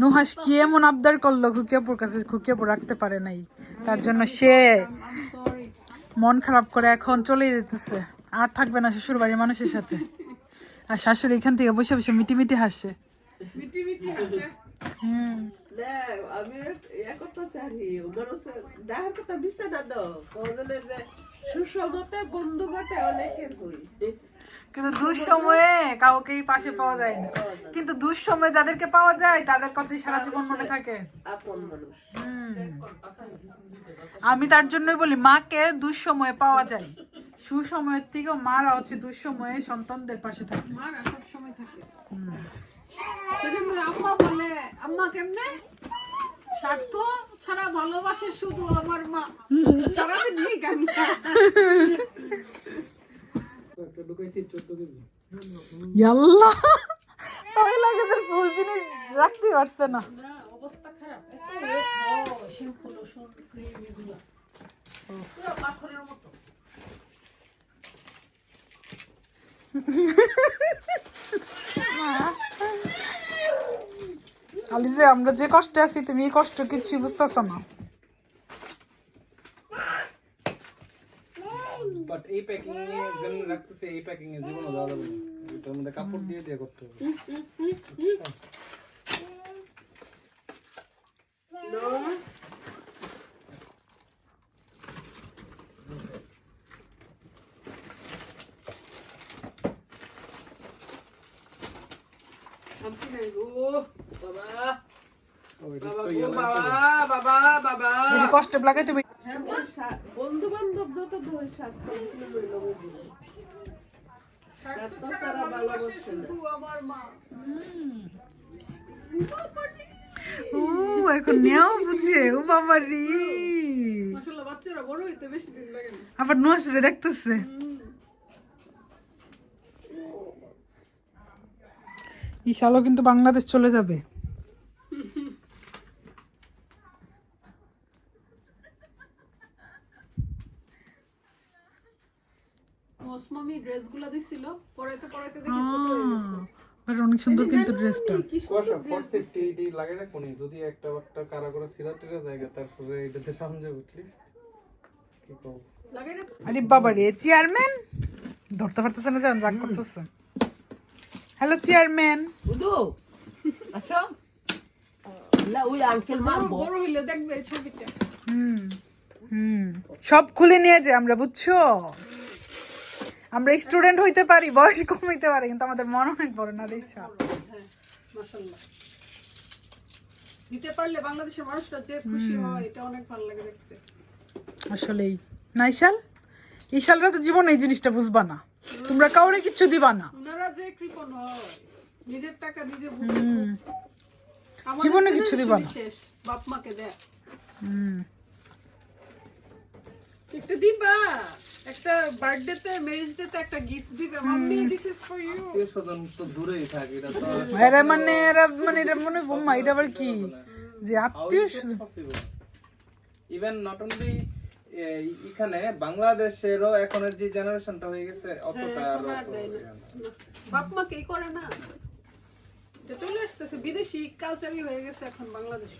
নুহাস কি এমন আবদার করল? খুকিয়াপুর কাছে খুকিয়াপুর রাখতে পারে নাই। তার জন্য সে মন খারাপ করে এখন চলে যেতেছে। আর থাকবে না শ্বশুর বাড়ির মানুষের সাথে। আর শাশুড়ি এখান থেকে বসে বসে মিটি মিটি হাসে। সুসমতে বন্ধু ঘটে অনেকের হই। কিন্তু দুঃসময়ে কাউকেই পাশে পাওয়া যায় না। কিন্তু দুঃসময়ে যাদেরকে পাওয়া যায়, তাদের কথাই সারা জীবন মনে থাকে। আমি তার জন্যই বলি, মাকে দুঃসময়ে পাওয়া যায়। সুসময়ের থেকেও মারা হচ্ছে দুঃসময়ে সন্তানদের পাশে থাকে। আম্মা বলে, আম্মা কেমনে? স্বার্থ ছাড়া ভালোবাসে শুধু আমার মা। সারাদিন ইয়াল্লাহ! তাই লাগে তোর ফুল জিনিস রাখতে পারছে না। না অবস্থা খারাপ। শ্যাম্পু লোশন ক্রিম এগুলো। পুরো পাথরের মতো। খালি যে আমরা যে কষ্টে আছি তুমি এই কষ্ট কিচ্ছু বুঝতেছ না। বাট এই প্যাকিং এ যেমন রাখতেছে এই প্যাকিং এ জীবনও দেওয়া যাবে না এটার মধ্যে কাপড় দিয়ে দিয়ে করতে হবে শান্তি নাই গো, বাবা। ও, এটা বাবা তো গো, ইয়ে না বাবা, বাবা, বাবা। যদি কষ্ট লাগে তুমি বন্ধু বান্ধব যত ছাড়া ভালোবাসে শুধু আমার মা। ও এখন নেও বুঝে ও বাবা রে মাশাআল্লাহ বাচ্চারা বড় হইতে বেশি দিন লাগে না। আবার নুয়াশরে দেখতেছে। ইশালও কিন্তু বাংলাদেশ চলে যাবে। মৌসুমি ড্রেসগুলো দিছিল পরাইতে পরাইতে দেখি ছোট হয়ে গেছে। বাট অনেক সুন্দর কিন্তু ড্রেসটা। কুয়াশা সেফটি লাগে নি যদি একটা একটা কারা করে সিরা টিরা জায়গা তারপরে এটাতে কি কব লাগে না? আরে বাবা রে চেয়ারম্যান ধরতে পারতেছে না যেমন রাগ করতেছে। হ্যালো চেয়ারম্যান বুধু, আসো। না, ওই আঙ্কেল মারবো। বড় হইলে দেখবে এই ছবিটা। হুম হুম। সব খুলে নিয়ে যে আমরা বুঝছ? আমরা স্টুডেন্ট হইতে পারি বয়স কম হইতে পারে কিন্তু আমাদের মন অনেক বড় না রে সাপ হ্যাঁ দিতে পারলে বাংলাদেশের মানুষরা যে খুশি হয় এটা অনেক ভালো লাগে দেখতে। আসলেই। না ইশাল ইশালরা তো জীবন এই জিনিসটা বুঝবা না। তোমরা কাউরে কিচ্ছু দিবা না। ওনারা যে কৃপণ হয় নিজের টাকা নিজে ভুগে জীবনে জন্য দিবা না। বাপ মাকে দেয়। হুম। একটা দিবা? একটা বার্থডে তে ম্যারেজ ডে তে একটা গিফট দিবে। Mummy this is for you আত্মীয় স্বজন তো দূরেই থাকে এটা তো এরা মানে এরা মানে এটা মনে বোম্মা এটা আবার কি? যে আত্মীয় ইভেন নট অনলি এখানে বাংলাদেশেরও এখনের যে জেনারেশনটা হয়ে গেছে অতটা আর এখন আর অত দেয় না। ইয়ে না। বাপ মা কে করে না? চলে আসতেছে বিদেশি কালচারই হয়ে গেছে এখন বাংলাদেশ।